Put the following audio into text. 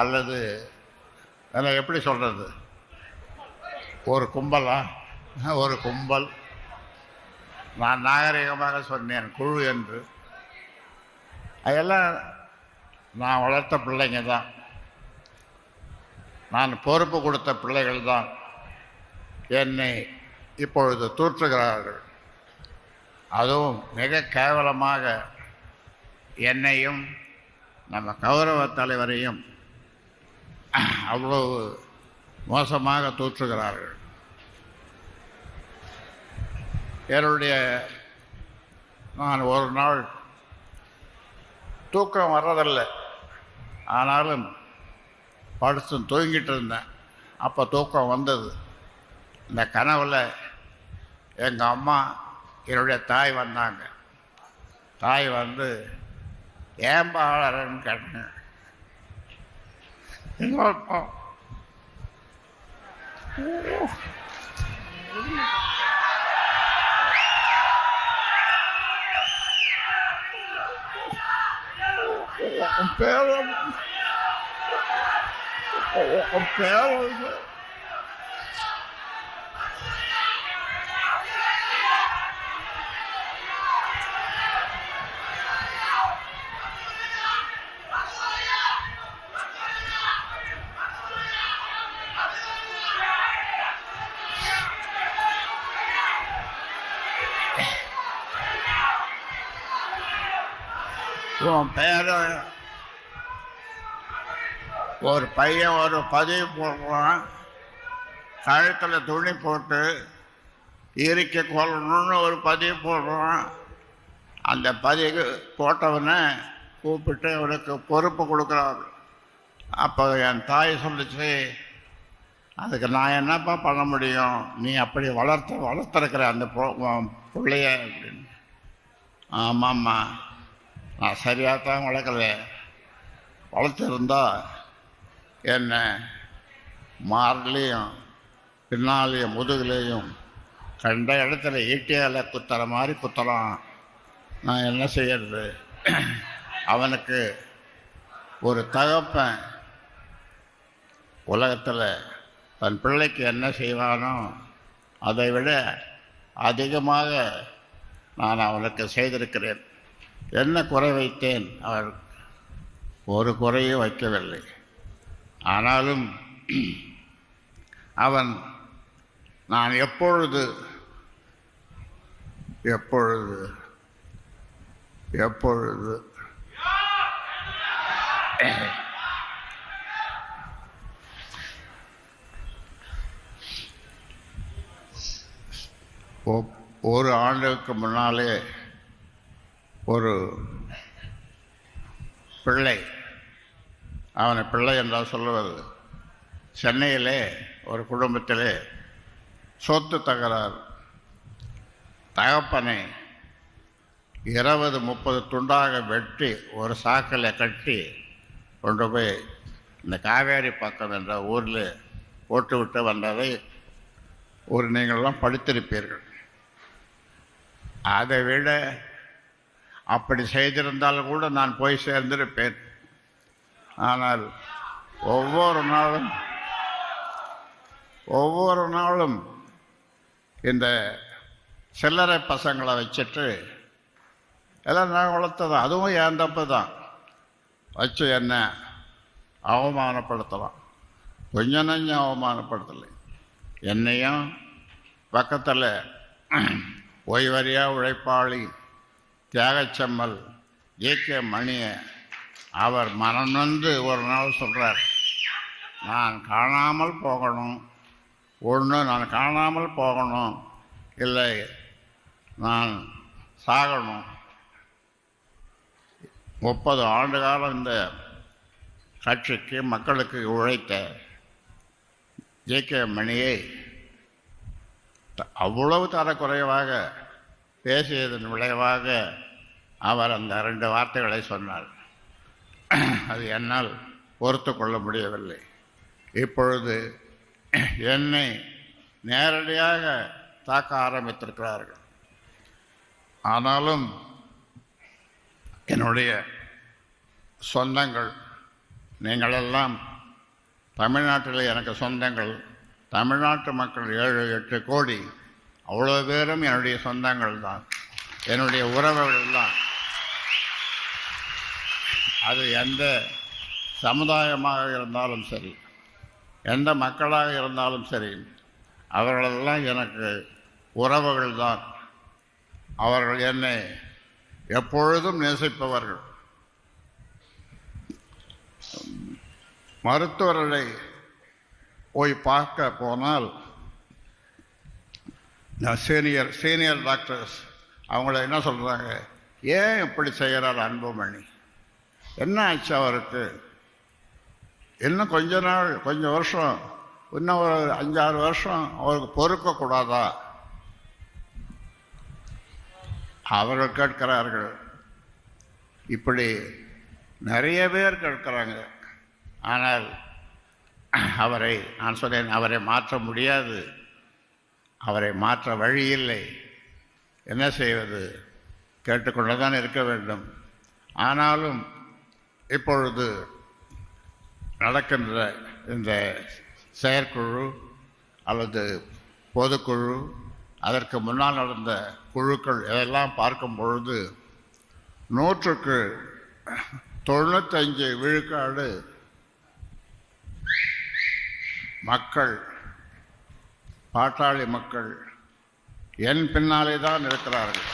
அல்லது அதில் எப்படி சொல்கிறது ஒரு கும்பலா? ஒரு கும்பல். நான் நாகரிகமாக சொன்னேன் குழு என்று. அதெல்லாம் நான் வளர்த்த பிள்ளைங்க தான். நான் பொறுப்பு கொடுத்த பிள்ளைகள் தான். என்னை இப்பொழுது தூற்றுகிறார்கள். அதுவும் மிக கேவலமாக என்னையும் நம்ம கௌரவ தலைவரையும் அவ்வளவு மோசமாக தூற்றுகிறார்கள். என்னுடைய நான் ஒரு நாள் தூக்கம் வர்றதில்லை. ஆனாலும் படுத்து தூங்கிட்டு இருந்தேன். அப்போ தூக்கம் வந்தது. இந்த கனவில் எங்கள் அம்மா என்னுடைய தாய் வந்தாங்க. தாய் வந்து ஏன் பாழறன்னு கேட்டேன் இன்னொரு உன் பேர் உன் பேர் வந்து உன் பேரை ஒரு பையன் ஒரு பதிவு போடுறான். கழுத்தில் துணி போட்டு இறுக்கி கொள்ளணும்னு ஒரு பதிவு போடுறான். அந்த பதிவு போட்டவனை கூப்பிட்டு அவனுக்கு பொறுப்பு கொடுக்குறாரு. அப்போ என் தாய் சொல்லிச்சு அதுக்கு நான் என்னப்பா பண்ண முடியும்? நீ அப்படி வளர்த்து வளர்த்துருக்குற அந்த பிள்ளைய அப்படின்னு. ஆமாம்மா. நான் சரியாக தான் வளர்க்கல. வளர்த்துருந்தா என்ன? மார்லேயும் பின்னாலேயும் முதுகுலேயும் கண்ட இடத்துல ஈட்டியால் குத்துற மாதிரி குத்தலாம். நான் என்ன செய்யறது? அவனுக்கு ஒரு தகப்பன் உலகத்தில் தன் பிள்ளைக்கு என்ன செய்வானோ அதை விட அதிகமாக நான் அவனுக்கு செய்திருக்கிறேன். என்ன குறை வைத்தேன்? அவர் ஒரு குறையும் வைக்கவில்லை. ஆனாலும் அவன் நான் எப்பொழுது எப்பொழுது எப்பொழுது ஒரு ஆண்டுக்கு முன்னாலே ஒரு பிள்ளை. அவனை பிள்ளை என்றால் சொல்லுவது சென்னையிலே ஒரு குடும்பத்திலே சொத்து தகராறு தகப்பனை இருபது முப்பது துண்டாக வெட்டி ஒரு சாக்கில் கட்டி கொண்டு போய் இந்த காவேரி பக்கம் என்ற ஊரில் போட்டுவிட்டு வந்ததை ஒரு நீங்கள்லாம் படித்திருப்பீர்கள். அதை விட அப்படி செய்திருந்தால் கூட நான் போய் சேர்ந்திருப்பேன். ஆனால் ஒவ்வொரு நாளும் ஒவ்வொரு நாளும் இந்த சில்லறை பசங்களை வச்சுட்டு எல்லாம் நான் வளர்த்ததான் அதுவும் என் தப்பு தான் வச்சு என்ன அவமானப்படுத்தலாம். கொஞ்சம் நஞ்சம் அவமானப்படுத்தலை. என்னையும் பக்கத்தில் ஓய்வறியா உழைப்பாளி தியாகச்சம்மல் ஏகே மணியை அவர் மனம் வந்து ஒரு நாள் சொல்கிறார் நான் காணாமல் போகணும். ஒன்று நான் காணாமல் போகணும். இல்லை நான் சாகணும். முப்பது ஆண்டு காலம் இந்த கட்சிக்கு மக்களுக்கு உழைத்த ஜேகே மணியை த- அவ்வளவு தரக்குறைவாக பேசியதன் விளைவாக அவர் அந்த ரெண்டு வார்த்தைகளை சொன்னார். அது என்னால் பொறுத்து கொள்ள முடியவில்லை. இப்பொழுது என்னை நேரடியாக தாக்க ஆரம்பித்திருக்கிறார்கள். ஆனாலும் என்னுடைய சொந்தங்கள் நீங்களெல்லாம் தமிழ்நாட்டில் எனக்கு சொந்தங்கள் தமிழ்நாட்டு மக்கள் ஏழு எட்டு கோடி அவ்வளோ பேரும் என்னுடைய சொந்தங்கள் தான் என்னுடைய உறவுகள் தான் அது எந்த சமுதாயமாக இருந்தாலும் சரி எந்த மக்களாக இருந்தாலும் சரி அவர்களெல்லாம் எனக்கு உறவுகள் தான். அவர்கள் என்னை எப்பொழுதும் நேசிப்பவர்கள். மருத்துவர்களை போய் பார்க்க போனால் சீனியர் சீனியர் டாக்டர்ஸ் அவங்கள என்ன சொல்கிறாங்க ஏன் இப்படி செய்கிறார் அன்புமணி? என்ன ஆச்சு அவருக்கு? இன்னும் கொஞ்ச நாள் கொஞ்சம் வருஷம் இன்னும் ஒரு அஞ்சாறு வருஷம் அவருக்கு பொறுக்கக்கூடாதா? அவர்கள் கேட்கிறார்கள். இப்படி நிறைய பேர் கேட்கிறாங்க. ஆனால் அவரை நான் சொன்னேன் அவரை மாற்ற முடியாது. அவரை மாற்ற வழி இல்லை. என்ன செய்வது? கேட்டுக்கொண்டுதான் இருக்க வேண்டும். ஆனாலும் இப்பொழுது நடக்கின்ற இந்த செயற்குழு அல்லது பொதுக்குழு அதற்கு முன்னால் நடந்த குழுக்கள் இதெல்லாம் பார்க்கும் பொழுது நூற்றுக்கு தொண்ணூத்தஞ்சு விழுக்காடு மக்கள் பாட்டாளி மக்கள் என் பின்னாலே தான் இருக்கிறார்கள்.